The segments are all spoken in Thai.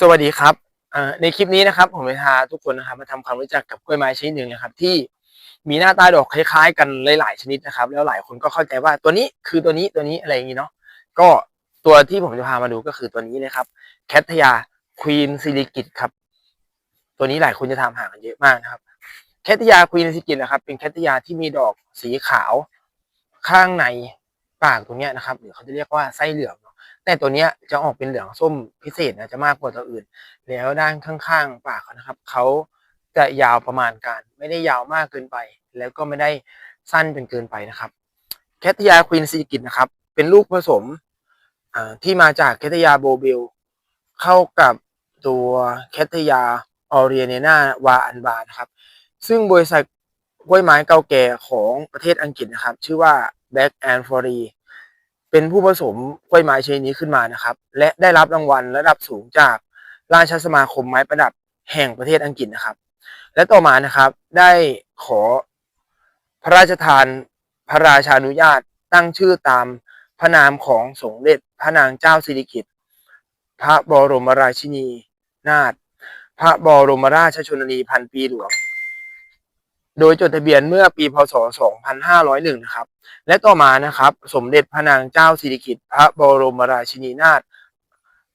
สวัสดีครับในคลิปนี้นะครับผมจะพาทุกคนนะครับมาทำความรู้จักกับกล้วยไม้ชนิดหนึ่งนะครับ ที่มีหน้าตาดอกคล้ายๆ กันหลายๆชนิดนะครับ แล้วหลายคนก็เข้าใจว่าตัวนี้คือตัวนี้ตัวนี้อะไรอย่างนี้เนาะก็ตัวที่ผมจะพามาดูก็คือตัวนี้นะครับแคทยาควีนซิลิกิตครับ ตัวนี้หลายคนจะทำหากันเยอะมากนะครับ แคทยาควีนซิลิกิตนะครับ เป็นแคทยาที่มีดอกสีขาวข้างในปากตรงเนี้ยนะครับหรือเขาจะเรียกว่าไส้เหลือง แต่ตัวเนี้ยจะออกเป็นเหลืองส้มพิเศษนะจะมากกว่าตัวอื่น แล้วด้านข้างๆปากเขานะครับเขาจะยาวประมาณการ ไม่ได้ยาวมากเกินไป แล้วก็ไม่ได้สั้นจนเกินไปนะครับแคทยาควีนซีกิตนะครับ เป็นลูกผสมที่มาจากแคทยาโบเบลเข้ากับตัวแคทยาออเรียเนนาวาอันบานะครับ ซึ่งบริษัทกล้วยไม้เก่าแก่ของประเทศอังกฤษนะครับ ชื่อว่า Back and f o r y เป็นผู้ผสมกล้วยไม้ชนิดนี้ขึ้นมานะครับ และได้รับรางวัลระดับสูงจากราชสมาคมไม้ประดับแห่งประเทศอังกฤษนะครับ และต่อมานะครับได้ขอพระราชทานพระราชานุญาตตั้งชื่อตามพระนามของสมเด็จพระนางเจ้าสิริกิติ์พระบรมราชินีนาถพระบรมราชชนนีพันปีหลวง โดยจดทะเบียนเมื่อปีพศ 2501 นะครับ และต่อมานะครับ สมเด็จพระนางเจ้าสิริกิติ์พระบรมราชินีนาถ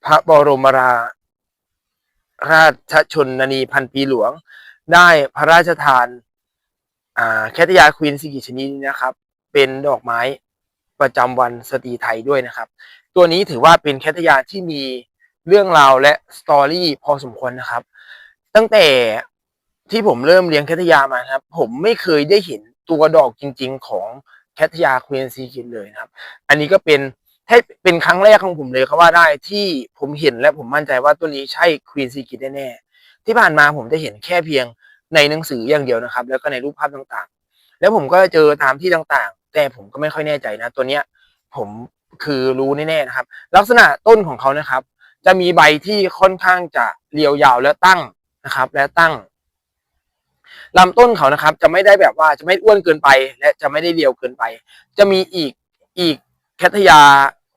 พระบรมราราชชนนีพันปีหลวง ได้พระราชทานาแคทยาควีนสิกิชนิดนี้นะครับ เป็นดอกไม้ประจำวันสตรีไทยด้วยนะครับ ตัวนี้ถือว่าเป็นแคทยาที่มีเรื่องราวและสตอรี่พอสมควรนะครับ ตั้งแต่ ที่ผมเริ่มเลี้ยงแคทยามาครับ ผมไม่เคยได้เห็นตัวดอกจริง ๆ ของแคทยาควีนซีกิตเลยนะครับ อันนี้ก็เป็นให้เป็นครั้งแรกของผมเลยเขาว่าได้ที่ผมเห็นและผมมั่นใจว่าตัวนี้ใช่ควีนซีกิตแน่ๆที่ผ่านมาผมจะเห็นแค่เพียงในหนังสืออย่างเดียวนะครับ แล้วก็ในรูปภาพต่างๆ แล้วผมก็เจอตามที่ต่างๆ แต่ผมก็ไม่ค่อยแน่ใจนะ ตัวเนี้ยผมคือรู้แน่ๆนะครับ ลักษณะต้นของเขานะครับ จะมีใบที่ค่อนข้างจะเรียวยาวและตั้งนะครับ และตั้ง ลำต้นเขานะครับ จะไม่ได้แบบว่าจะไม่อ้วนเกินไป และจะไม่ได้เรียวเกินไป จะมีอีกอีกแคทยา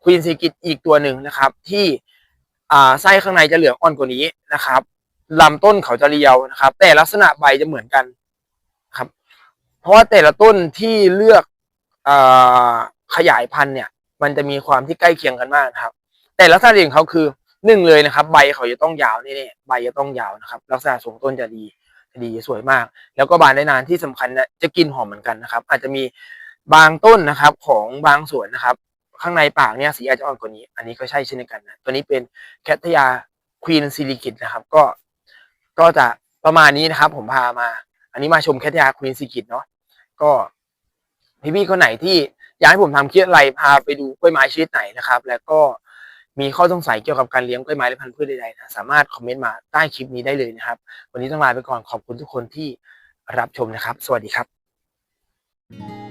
ควีนซีกิตอีกตัวหนึ่งนะครับ ที่อ่าไส้ข้างในจะเหลืองอ่อนกว่านี้นะครับลำต้นเขาจะเรียวนะครับ แต่ลักษณะใบจะเหมือนกันครับ เพราะว่าแต่ละต้นที่เลือกอ่าขยายพันธุ์เนี่ย มันจะมีความที่ใกล้เคียงกันมากครับ แต่ลักษณะเด่นของเขาคือหนึ่งเลยนะครับ ใบเขาจะต้องยาวแน่ๆใบจะต้องยาวนะครับ ลักษณะทรงต้นจะดี ดีสวยมาก แล้วก็บานได้นานที่สำคัญนะจะกินหอมเหมือนกันนะครับ อาจจะมีบางต้นนะครับของบางสวนนะครับ ข้างในปากเนี่ยสีอาจจะอ่อนกว่านี้ อันนี้ก็ใช่เช่นกันนะตัวนี้เป็นแคทยาควีนซิลิกิตนะครับ ก็ก็จะประมาณนี้นะครับ ผมพามา อันนี้มาชมแคทยาควีนซิลิกิตเนาะก็พี่ๆคนไหนที่อยากให้ผมทำคลิปอะไรพาไปดูกล้วยไม้ชนิดไหนนะครับ แล้วก็ มีข้อสงสัยเกี่ยวกับการเลี้ยงกล้วยไม้และพันธุ์พืชใดๆนะสามารถคอมเมนต์มาใต้คลิปนี้ได้เลยนะครับ วันนี้ต้องลาไปก่อนขอบคุณทุกคนที่รับชมนะครับ สวัสดีครับ